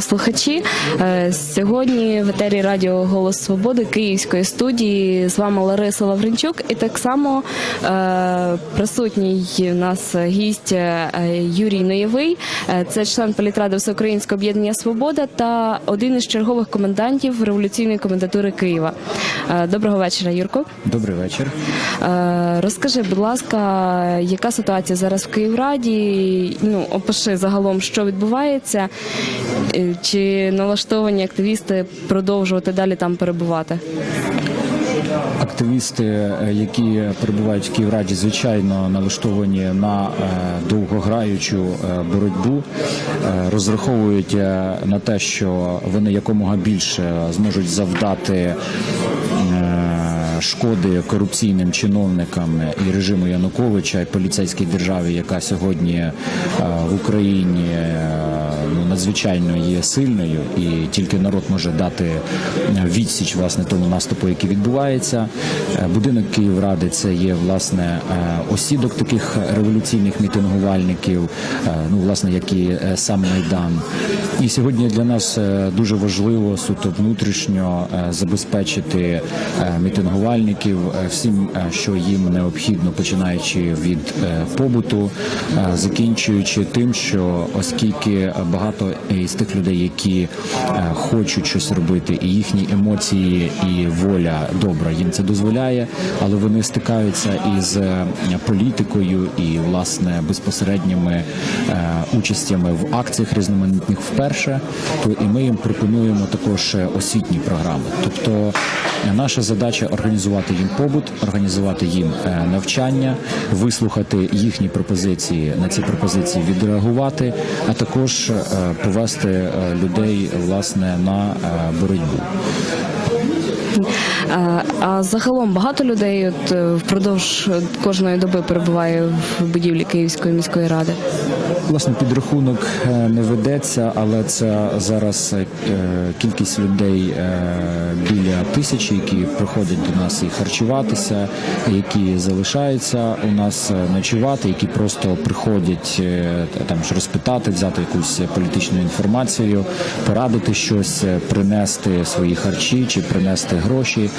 Слухачі Е, сьогодні в етері Радіо Голос Свободи Київської студії з вами Лариса Лавренчук, і так само е, присутній у нас гість е, Юрій Ноєвий. Це член політради Всеукраїнського об'єднання Свобода та один із чергових комендантів революційної комендатури Києва. Доброго вечора, Юрко. Добрий вечір. Розкажи, будь ласка, яка ситуація зараз в Київраді? Ну, опиши загалом, що відбувається, чи налаштовані активісти продовжувати далі там перебувати? Активісти, е, які перебувають в Київраді, звичайно налаштовані на е, довгограючу е, боротьбу, розраховують на те, що вони якомога більше зможуть завдати. Шкоди корупційним чиновникам і режиму Януковича і поліцейській державі, яка сьогодні е, в Україні е, ну надзвичайно є сильною, і тільки народ може дати відсіч власне тому наступу, який відбувається. Е, Будинок Київради це є власне осідок таких революційних мітингувальників, ну власне як і сам майдан. І сьогодні для нас дуже важливо суто внутрішньо забезпечити мітингувальників е, всім, е, що їм необхідно, починаючи від е, побуту, закінчуючи тим, що оскільки багато із тих людей, які хочуть щось робити, і їхні емоції і воля добра їм це дозволяє, але вони стикаються із політикою і власне безпосередніми участями в акціях різноманітних вперше, то і ми їм пропонуємо також освітні програми. Тобто наша задача організувати їм побут, організувати їм е, навчання, вислухати їхні пропозиції на ці пропозиції відреагувати, а також е, повести е, людей власне на боротьбу. А загалом багато людей от впродовж кожної доби перебуває в будівлі Київської міської ради. Власне, підрахунок не ведеться, але це зараз кількість людей тисячі, які приходять до нас і харчуватися, які залишаються у нас е, ночувати, які просто приходять е, там ж розпитати, взяти якусь політичну інформацію, порадити щось, е, принести свої харчі чи принести гроші,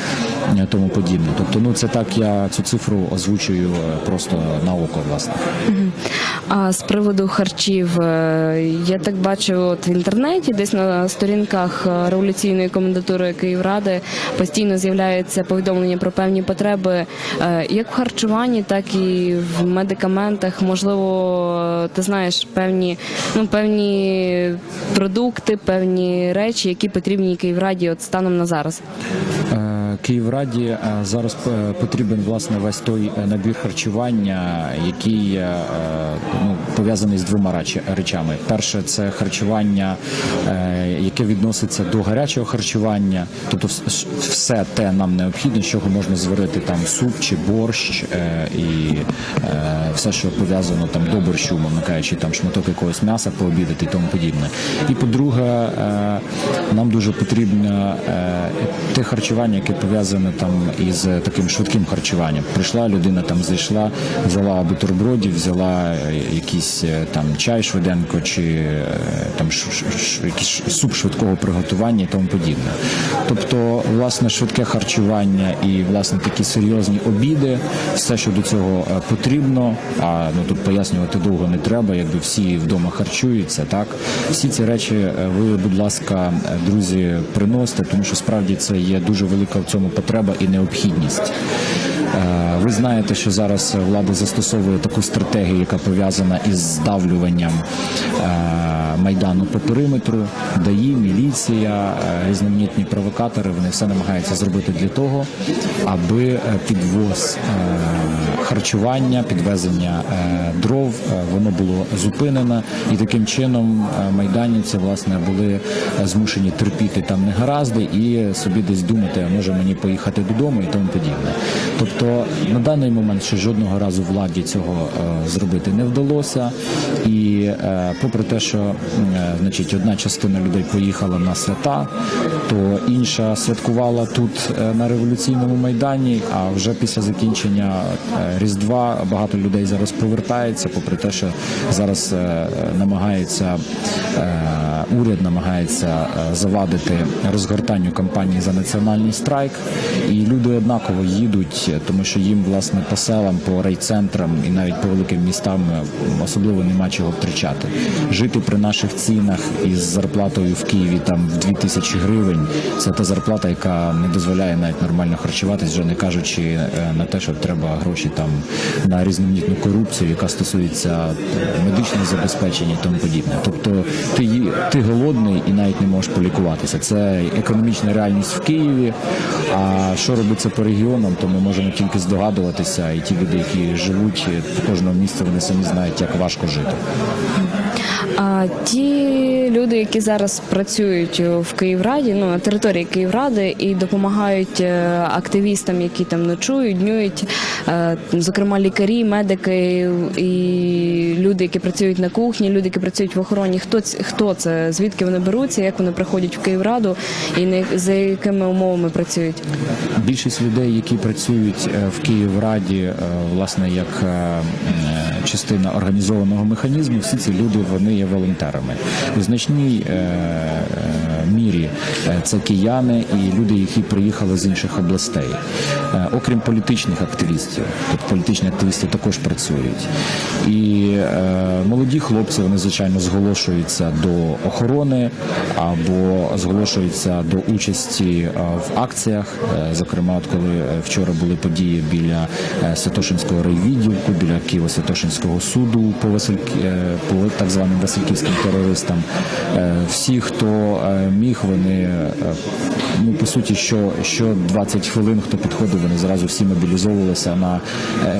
тому подібне. Тобто, ну це так я цю цифру озвучую просто на око, власне. А з приводу харчів, я так бачу от в інтернеті, десь на сторінках революційної комендатури Київради постійно з'являються повідомлення про певні потреби, е, як в харчуванні, так і в медикаментах. Можливо, е, ти знаєш певні, ну певні продукти, певні речі, які потрібні Київраді от станом на зараз. Київраді е, зараз потрібен власне весь той е, набір харчування, який е, ну, пов'язаний з двома речами. Перше це харчування, яке відноситься до гарячого харчування, тобто все те нам необхідне, з чого можна зварити там суп чи борщ і все, що пов'язано там до борщу, мовно кажучи, там шматок якогось м'яса пообідати і тому подібне. І по-друге, нам дуже потрібно те харчування, яке пов'язане там із таким швидким харчуванням. Прийшла людина, там зайшла, взяла бутербродів, взяла е, якийсь е, там чай швиденько, чи е, там ш- ш- якийсь суп швидкого приготування і тому подібне. Тобто, власне, швидке харчування і власне такі серйозні обіди, все, що до цього е, потрібно. А ну тут пояснювати довго не треба, якби всі вдома харчуються. Так всі ці речі е, ви, будь ласка, е, друзі, приносите, тому що справді це є дуже велика цьому потреба і необхідність. Е, Ви знаєте, що зараз влада застосовує таку стратегію, яка пов'язана із здавлюванням е, майдану по периметру, ДАІ, міліція, е, різноманітні провокатори. Вони все намагаються зробити для того, аби підвоз харчування, підвезення е, дров е, воно було зупинено, і таким чином е, майданівці власне були змушені терпіти там негаразди і собі десь думати, а може мені поїхати додому і тому подібне. Тобто на даний момент ще жодного разу владі цього зробити не вдалося, і попри те, що значить одна частина людей поїхала на свята, то інша святкувала тут на революційному майдані. А вже після закінчення Різдва багато людей зараз повертається, попри те, що зараз е, намагаються. Уряд намагається е, завадити розгортанню кампанії за національний страйк, і люди однаково їдуть, тому що їм власне по селам, по райцентрам і навіть по великим містам е, особливо нема чого втрачати. Жити при наших цінах із зарплатою в Києві там в 2000 гривень. Це та зарплата, яка не дозволяє навіть нормально харчуватись, вже не кажучи е, на те, що треба гроші там на різноманітну корупцію, яка стосується медичного забезпечення і тому подібне. Тобто ти, ти голодний і навіть не можеш полікуватися. Це економічна реальність в Києві. А що робиться по регіонам, то ми можемо тільки здогадуватися, і ті люди, які живуть по кожному місцю, вони самі знають, як важко жити. А ті люди, які зараз працюють в Київраді, ну на території Київради і допомагають е, активістам, які там ночують, днюють, е, зокрема лікарі, медики і люди, які працюють на кухні, люди, які працюють в охороні. Хто хто це? Звідки вони беруться? Як вони приходять в Київраду і за якими умовами працюють? Більшість людей, які працюють е, в Київраді, е, власне, як е, частина організованого механізму, всі ці люди вони є волонтерами. У значній е, е, мірі е, це кияни і люди, які приїхали з інших областей, окрім політичних активістів. Тобто політичні активісти також працюють. І молоді хлопці вони звичайно зголошуються до охорони або зголошуються до участі в акціях. Зокрема, от коли вчора були події біля Святошинського райвідділку, біля Києво-Святошинського суду по Василь... е, по так званим Васильківським терористам. Е, Всі, хто е, міг, вони ну по суті, що, що 20 хвилин, хто підходив, вони зразу всі мобілізовувалися на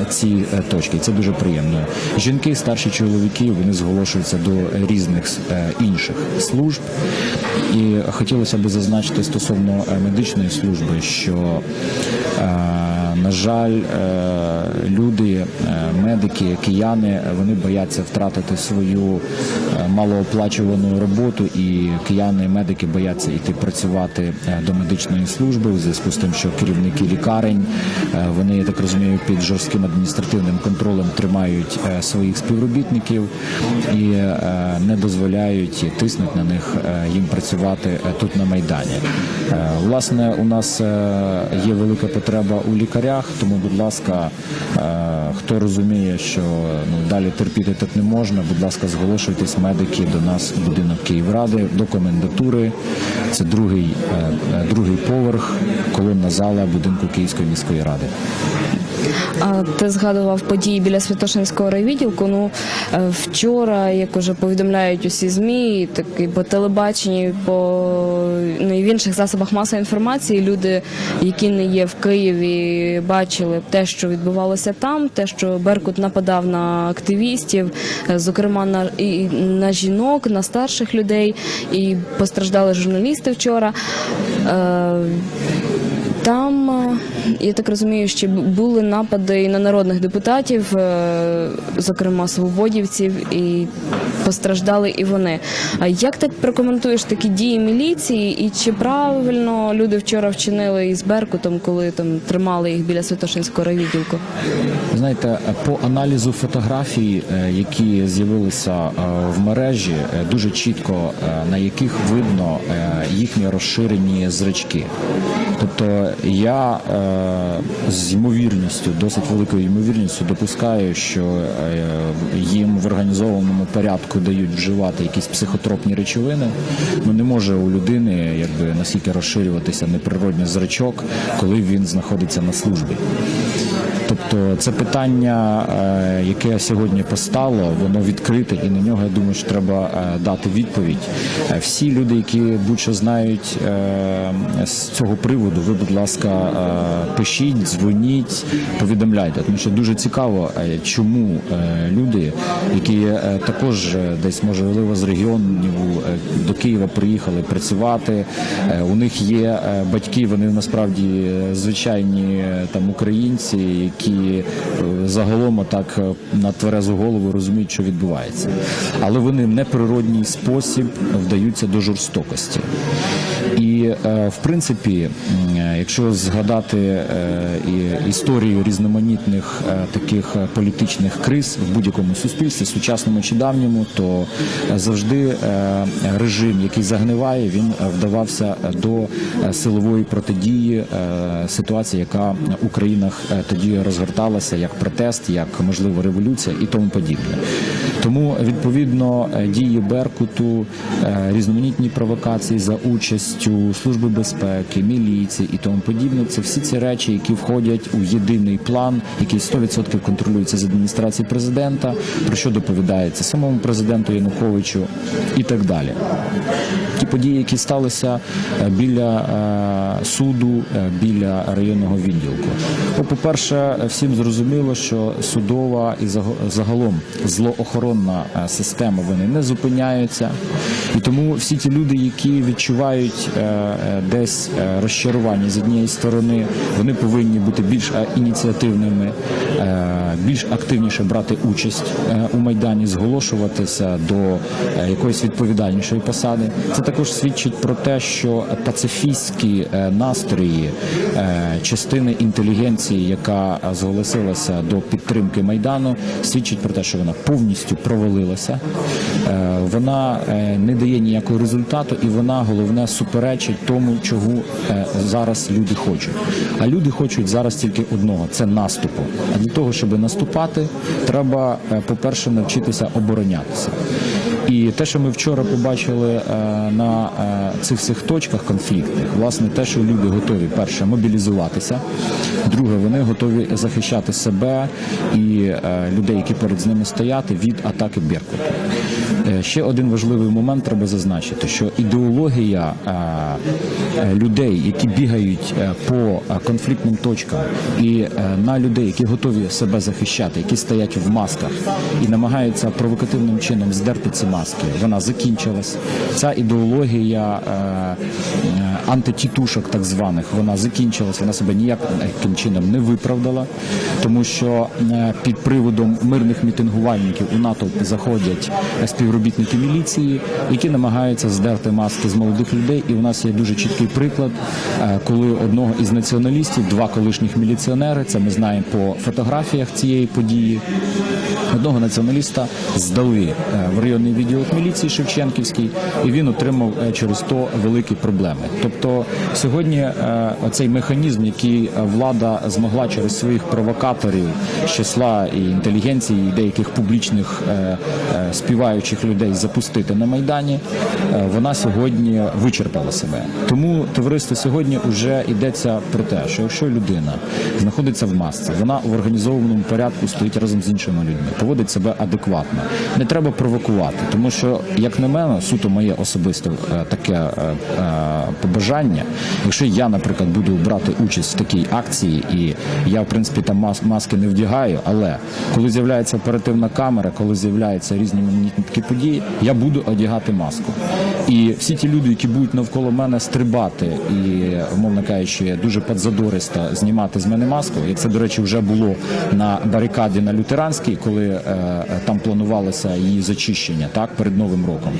ці точки. Це дуже приємно. Жінки, старші чоловіки, вони зголошуються до різних інших служб. І хотілося б зазначити стосовно медичної служби, що на жаль, е, люди, е, медики, кияни, вони бояться втратити свою е, малооплачувану роботу, і кияни, медики бояться йти працювати до медичної служби у зв'язку з тим, що керівники лікарень вони, я так розумію, під жорстким адміністративним контролем тримають своїх співробітників і не дозволяють і тиснуть на них їм працювати тут на майдані. Власне, у нас є велика потреба у лікарях, тому, будь ласка, е, хто розуміє, що ну далі терпіти так не можна, будь ласка, зголошуйтесь медики до нас у будинок Київради до комендатури. Це другий, е, е, другий поверх, колонна зала будинку Київської міської ради. А ти згадував події біля Святошинського райвідділку. Ну вчора, як уже повідомляють усі змі, так по телебаченні, по ну і в інших засобах масової інформації, люди, які не є в Києві, бачили те, що відбувалося там, те, що Беркут нападав на активістів, е, зокрема на і на жінок, на старших людей, і постраждали журналісти вчора. Е, там, е, я так розумію, що були напади і на народних депутатів, е, зокрема свободівців, і постраждали і вони. Як ти прокоментуєш такі дії міліції, і чи правильно люди вчора вчинили із Беркутом, коли там тримали їх біля Святошинського райвідділку? Знаєте, по аналізу фотографій, е, які з'явилися е, в мережі, е, дуже чітко на яких видно їхні розширені зрачки. Тобто я з ймовірністю, досить великою ймовірністю допускаю, що їм в організованому порядку дають вживати якісь психотропні речовини. Ну не може у людини якби настільки розширюватися неприродний зрачок, коли він знаходиться на службі. Тобто це питання, е, яке сьогодні постало, воно відкрите, і на нього я думаю, що треба е, дати відповідь. Е, Всі люди, які будь-що знають з цього приводу, ви, будь ласка, пишіть, дзвоніть, повідомляйте, тому що дуже цікаво, чому люди, які також десь можливо з регіонів до Києва приїхали працювати. У них є батьки, вони насправді звичайні там українці, які які е, загалом так е, на тверезу голову розуміють, що відбувається. Але вони в неприродній спосіб вдаються до жорстокості. І е, в принципі, якщо згадати історію різноманітних таких політичних криз в будь-якому суспільстві, сучасному чи давньому, то завжди режим, який загниває, він вдавався до силової протидії ситуації, яка у країнах тоді розгорталася як протест, як можливо революція і тому подібне. Тому відповідно е, дії Беркуту, е, різноманітні провокації за участю служби безпеки, міліції і тому подібне. Це всі ці речі, які входять у єдиний план, який 100% контролюється з адміністрації президента, про що доповідається самому президенту Януковичу і так далі. Ті події, які сталися е, біля суду, біля районного відділку. Бо, всім зрозуміло, що судова і загалом злоохоронна е, система вони не зупиняються, і тому всі ті люди, які відчувають е, е, десь розчарування з однієї сторони, вони повинні бути більш ініціативними, більш активніше брати участь у майдані, зголошуватися до якоїсь відповідальнішої посади. Це також свідчить про те, що пацифістські настрої частини інтелігенції, яка зголосилася до підтримки майдану, свідчить про те, що вона повністю провалилася. Е, Вона е, не дає ніякого результату, і вона головне суперечить тому, чого е, зараз люди хочуть. А люди хочуть зараз тільки одного це наступу. А для того, щоб наступати, треба, е, по-перше, навчитися оборонятися. І те, що ми вчора побачили на цих всіх точках конфліктних, власне, те, що люди готові перше мобілізуватися, друге, вони готові захищати себе і е, людей, які перед ними стояти від атаки Беркуту. Е, Ще один важливий момент треба зазначити, що ідеологія е, е, людей, які бігають по конфліктним точкам, і на людей, які готові себе захищати, які стоять в масках і намагаються провокативним чином здерти ці маски, вона закінчилась. Ця ідеологія антитітушок, так званих, вона закінчилась. Вона себе ніяким чином не виправдала, тому що під приводом мирних мітингувальників у натовп заходять співробітники міліції, які намагаються здерти маски з молодих людей. І у нас є дуже чіткий приклад, е, коли одного із націоналістів, два колишніх міліціонери, це ми знаємо по фотографіях цієї події. Одного націоналіста здали е, в районний відділок міліції Шевченківський, і він отримав е, через то великі проблеми. Тобто сьогодні оцей механізм, який влада змогла через своїх провокаторів з числа і інтелігенції, і деяких публічних е, людей запустити на майдані, е, вона сьогодні вичерпала себе. Тому товариство сьогодні вже йдеться про те, що якщо людина знаходиться в масці, вона в організованому порядку стоїть разом з іншими людьми, поводить себе адекватно. Не треба провокувати, тому що, як на мене, суто моє особисте е, таке е, побажання. Якщо я, наприклад, буду брати участь в такій акції, і я, в принципі, там мас- маски не вдягаю, але коли з'являється оперативна камера, коли з'являються різні такі події, я буду одягати маску. І всі ті люди, які будуть навколо мене стрибати і, умовно кажучи, дуже подзадористо знімати з мене маску, як це, до речі, вже було на барикаді на Лютеранській, коли е, там планувалося її зачищення так перед новим роком.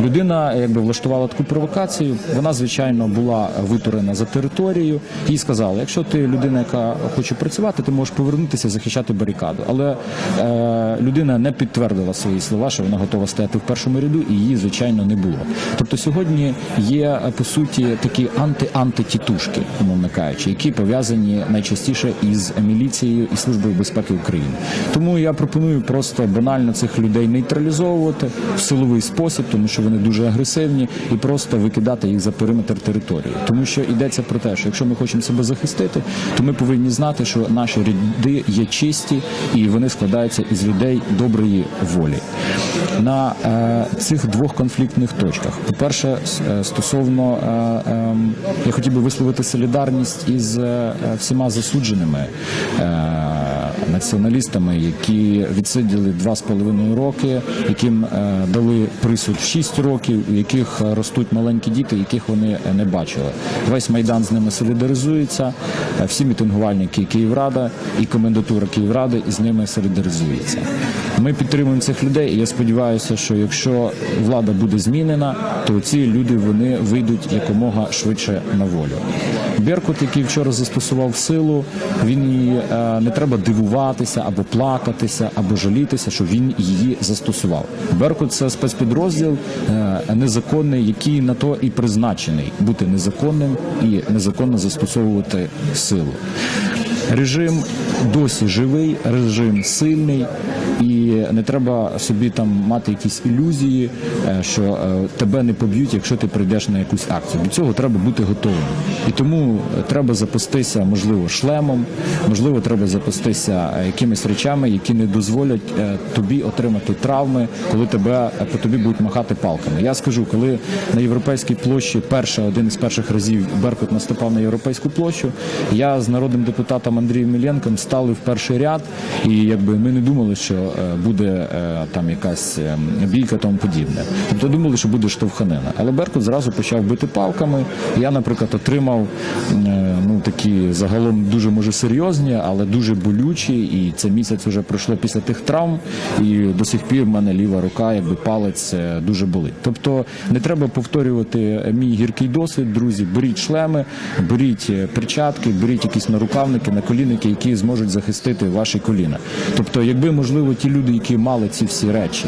Людина якби влаштувала таку провокацію. Вона звичайно була витурена за територією. Їй сказали, якщо ти людина, яка хоче працювати, ти можеш повернутися захищати барикаду. Але е, людина не підтвердила свої слова, що вона готова стояти в першому ряду, і її звичайно не було. Тобто сьогодні є по суті такі анти-антитітушки, умовно кажучи, які пов'язані найчастіше із міліцією і службою безпеки України. Тому я пропоную просто банально цих людей нейтралізовувати в силовий спосіб, тому що вони дуже агресивні, і просто викидати їх за периметр території. Тому що йдеться про те, що якщо ми хочемо себе захистити, то ми повинні знати, що наші ряди є чисті і вони складаються із людей доброї волі. На е, цих двох конфліктних точках, по-перше, е, стосовно е, ем, я хотів би висловити солідарність із всіма засудженими націоналістами, які відсиділи два з половиною роки, яким е, дали присуд 6 років, у яких ростуть маленькі діти, яких вони не бачили. Весь майдан з ними солідаризується. е, Всі мітингувальники Київрада і комендатура Київради із ними солідаризується. Ми підтримуємо цих людей, і я сподіваюся, що якщо влада буде змінена, то ці люди вони вийдуть якомога швидше на волю. Беркут, який вчора застосував силу, він її е, не треба дивуватися або плакатися, або жалітися, що він її застосував. Беркут це спецпідрозділ е, незаконний, який на то і призначений бути незаконним і незаконно застосовувати силу. Режим досі живий, режим сильний, і не треба собі там мати якісь ілюзії, е, що е, тебе не поб'ють, якщо ти прийдеш на якусь акцію. До цього треба бути готовим. І тому е, треба запастися, можливо, шлемом, можливо, треба запастися якимись речами, які не дозволять тобі отримати травми, коли тебе по тобі будуть махати палками. Я скажу, коли на європейській площі перше один із перших разів Беркут наступав на європейську площу, я з народним депутатом Андрієм Міленком стали в перший ряд, і якби ми не думали, що буде е, там якась е, бійка тому подібне. Тобто думали, що буде штовханина. Але Беркут зразу почав бити палками. Я, наприклад, отримав е, ну такі загалом дуже може серйозні, але дуже болючі. І це місяць вже пройшло після тих травм, і до сих пір в мене ліва рука, якби палець е, дуже болить. Тобто не треба повторювати мій гіркий досвід, друзі. Беріть шлеми, беріть е, перчатки, беріть якісь нарукавники, наколінники, які зможуть захистити ваші коліна. Тобто, якби можливо ті люди, які мали ці всі речі,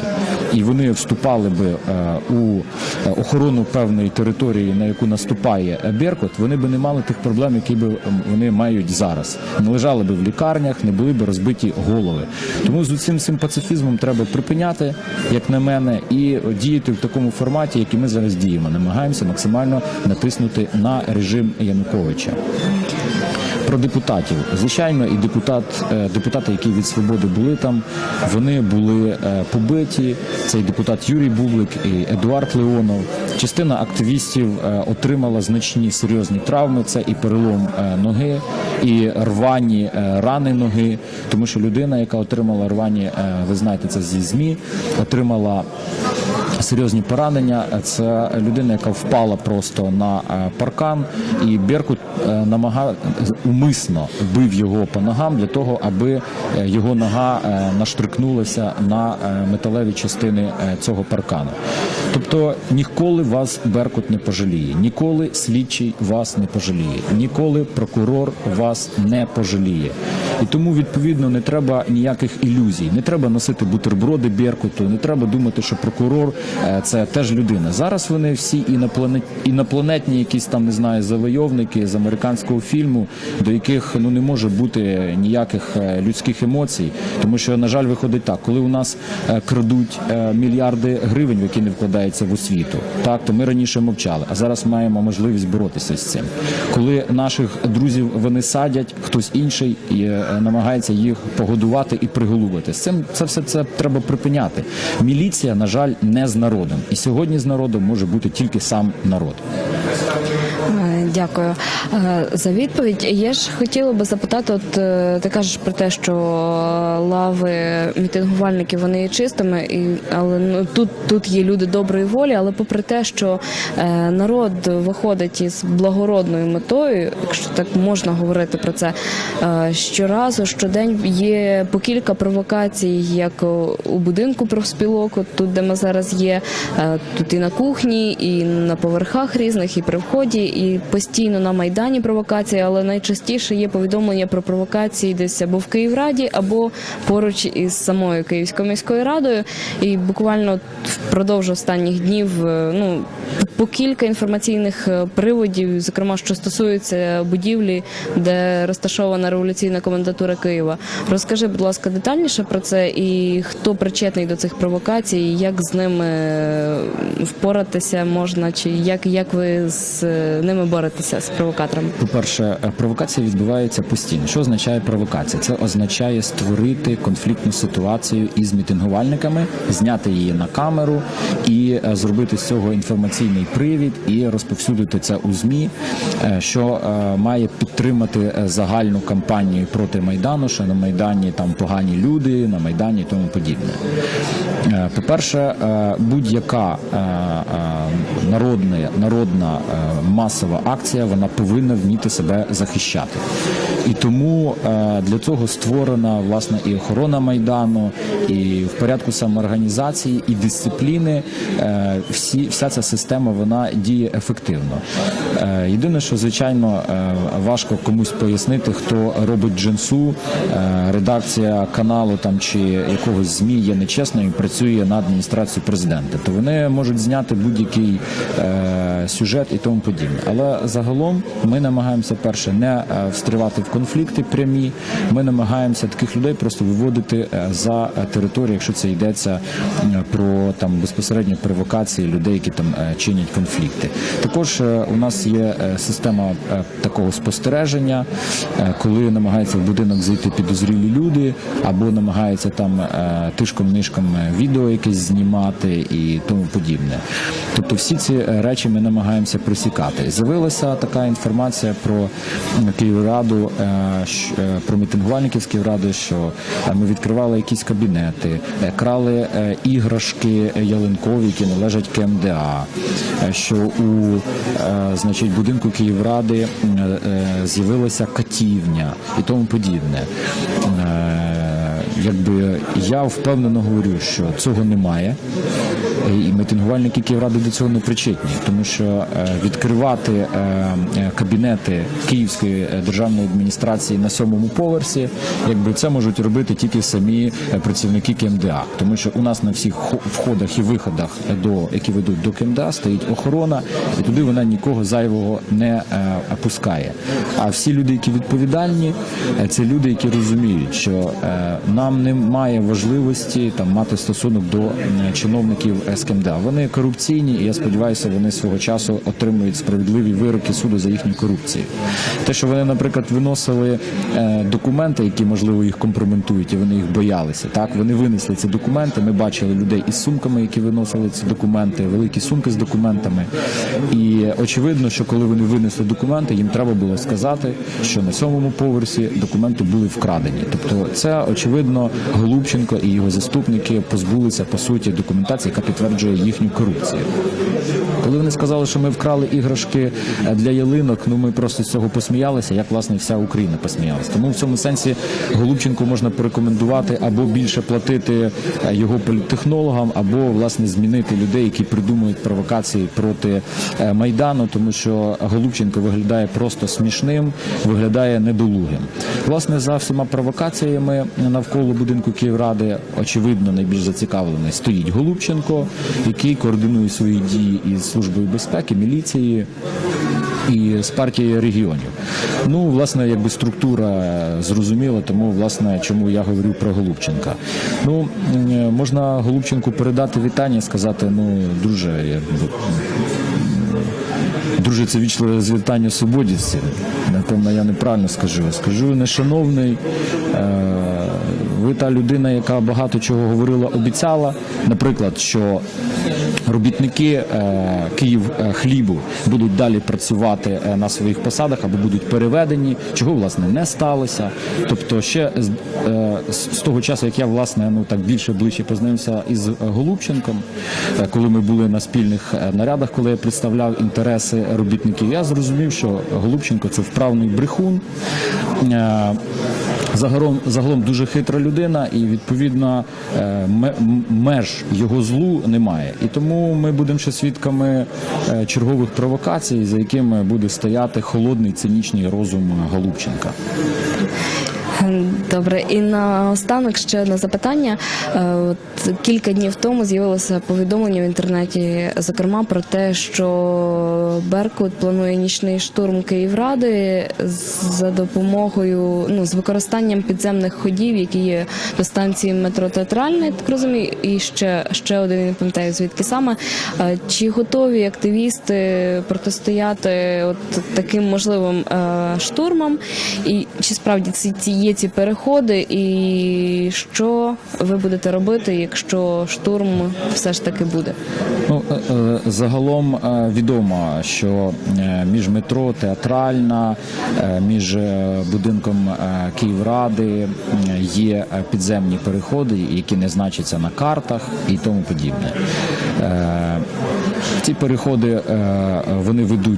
і вони вступали би е, у е, охорону певної території, на яку наступає Беркут, вони би не мали тих проблем, які би вони мають зараз. Не лежали би в лікарнях, не були б розбиті голови. Тому з усім цим пацифізмом треба припиняти, як на мене, і діяти в такому форматі, який ми зараз діємо. Намагаємося максимально натиснути на режим Януковича. Про депутатів, звичайно, і депутат, е, депутати, які від свободи були там, вони були е, побиті. Цей депутат Юрій Бублик і Едуард Леонов. Частина активістів е, отримала значні серйозні травми. Це і перелом ноги, і рвані рани ноги. Тому що людина, яка отримала рвані, ви знаєте, це зі змі, отримала серйозні поранення. Це людина, яка впала просто на паркан, і Беркут намагав умисно бив його по ногам для того, аби е, його нога е, наштрикнулася на е, металеві частини е, цього паркану. Тобто ніколи вас Беркут не пожаліє, ніколи слідчий вас не пожаліє, ніколи прокурор вас не пожаліє. І тому відповідно не треба ніяких ілюзій, не треба носити бутерброди Беркуту, не треба думати, що прокурор е, це теж людина. Зараз вони всі інопланет, інопланетні, якісь там не знаю, завойовники з американського фільму, до яких ну не може бути ніяких е, людських емоцій, тому що на жаль, виходить так, коли у нас е, крадуть е, мільярди гривень, які не вкладаються в освіту, так то ми раніше мовчали, а зараз маємо можливість боротися з цим. Коли наших друзів вони садять, хтось інший і, намагається їх погодувати і приголубити. З цим це все це треба припиняти. Міліція, на жаль, не з народом, і сьогодні з народом може бути тільки сам народ. Дякую Е, за відповідь. Я ж хотіла би запитати: от е, ти кажеш про те, що лави мітингувальників вони є чистими, і але ну тут, тут є люди доброї волі, але попри те, що е, народ виходить із благородною метою, якщо так можна говорити про це, щоразу щодень є по кілька провокацій, як у будинку профспілок, от тут, де ми зараз є, тут і на кухні, і на поверхах різних, і при вході, і постійно на майдані провокації, але найчастіше є повідомлення про провокації десь або в Київраді, або поруч із самою Київською міською радою. І буквально впродовж останніх днів е, ну по кілька інформаційних е, приводів, зокрема, що стосується будівлі, де розташована революційна комендатура Києва. Розкажи, будь ласка, детальніше про це і хто причетний до цих провокацій, як з ними е, впоратися можна, чи як, як ви з ними боретеся з провокаторами? По-перше, е, провокація відбувається постійно. Що означає провокація? Це означає створити конфліктну ситуацію із мітингувальниками, зняти її на камеру і е, зробити з цього інформаційний привід і розповсюдити це у змі, е, що має підтримати загальну кампанію проти майдану, що на майдані там погані люди, на майдані і тому подібне. Е, По-перше, е, будь-яка народна, народна масова акція вона повинна вміти себе захищати. І тому е, для цього створена власне і охорона майдану, і в порядку самоорганізації, і дисципліни. е, Всі вся ця система вона діє ефективно. Е, Єдине, що звичайно важко комусь пояснити, хто робить джинсу, редакція каналу там чи якогось змі є нечесною працює на адміністрацію президента. То вони можуть зняти будь-який сюжет і тому подібне. Але загалом ми намагаємося перше не е, встрівати в конфлікти прямі. Ми намагаємося таких людей просто виводити е, за територію, якщо це йдеться про там безпосередньо провокації людей, які там е, чинять конфлікти. Також у нас є система такого спостереження, коли намагаються в будинок зайти підозрілі люди, або намагаються там тишком-нишком е, відео якесь знімати і тому подібне. Тобто всі ці речі ми намагаємося пресікати. З'явилася така інформація про Київраду, е, е, про мітингувальників з Київради, що е, ми відкривали якісь кабінети, крали іграшки ялинкові, які належать КМДА, що у значить будинку Київради з'явилася катівня і тому подібне. Якби я впевнено говорю, що цього немає, і мітингувальники Київради до цього не причетні, тому що е, відкривати е, е, кабінети Київської державної адміністрації на сьомому поверсі, якби це можуть робити тільки самі працівники КМДА, тому що у нас на всіх входах і виходах до які ведуть до КМДА стоїть охорона, і туди вона нікого зайвого не пускає. А всі люди, які відповідальні, це люди, які розуміють, що е, нам немає важливості там мати стосунок до чиновників з КМДА. Вони корупційні, і я сподіваюся, вони свого часу отримують справедливі вироки суду за їхню корупцію. Те, що вони, наприклад, виносили е, документи, які можливо їх компрометують, і вони їх боялися. Так вони винесли ці документи. Ми бачили людей із сумками, які виносили ці документи, великі сумки з документами. І очевидно, що коли вони винесли документи, їм треба було сказати, що на сьомому поверсі документи були вкрадені. Тобто, це очевидно Голубченко і його заступники позбулися по суті документації, яка підтверджує їхню корупцію. Коли вони сказали, що ми вкрали іграшки для ялинок, ну ми просто з цього посміялися, як власне вся Україна посміялася. Тому в цьому сенсі Голубченку можна порекомендувати або більше платити е, його політтехнологам, або власне змінити людей, які придумують провокації проти е, майдану, тому що Голубченко виглядає просто смішним, виглядає недолугим. Власне, за всіма провокаціями навколо будинку Київради, очевидно, найбільш зацікавлений стоїть Голубченко, який координує свої дії із службою безпеки, міліції. І з партії регіонів. Ну, власне, якби структура зрозуміла, тому власне чому я говорю про Голубченка. Ну можна Голубченку передати вітання, сказати, ну друже, Друже, це вічливе звітання свободівці. Напевно, я неправильно скажу. Скажу нешановний. Е, ви та людина, яка багато чого говорила, обіцяла. Наприклад, що робітники е, Київ е, хлібу будуть далі працювати е, на своїх посадах або будуть переведені, чого власне не сталося. Тобто, ще з, того часу, як я власне ну так більше ближче познайомився із Голубченком, коли ми були на спільних нарядах, коли я представляв інтереси робітників, я зрозумів, що Голубченко це вправний брехун. Загалом, загалом дуже хитра людина, і відповідно е, меж його злу немає. І тому ми будемо ще свідками е, чергових провокацій, за якими буде стояти холодний цинічний розум Голубченка. Добре, і наостанок ще одне запитання. Е, От кілька днів тому з'явилося повідомлення в інтернеті, зокрема про те, що Беркут планує нічний штурм Київради за допомогою ну з використанням підземних ходів, які є до станції метро Театральна, я так розумію, і ще ще один не пам'ятаю звідки саме. Чи готові активісти протистояти от таким можливим е, штурмам? І чи справді ці, ці є ці переходи, і що ви будете робити, якщо штурм все ж таки буде? Ну, е, е, загалом відомо, що е, між метро театральна, е, між е, будинком Київради є підземні переходи, які не значаться на картах і тому подібне. Ці переходи вони ведуть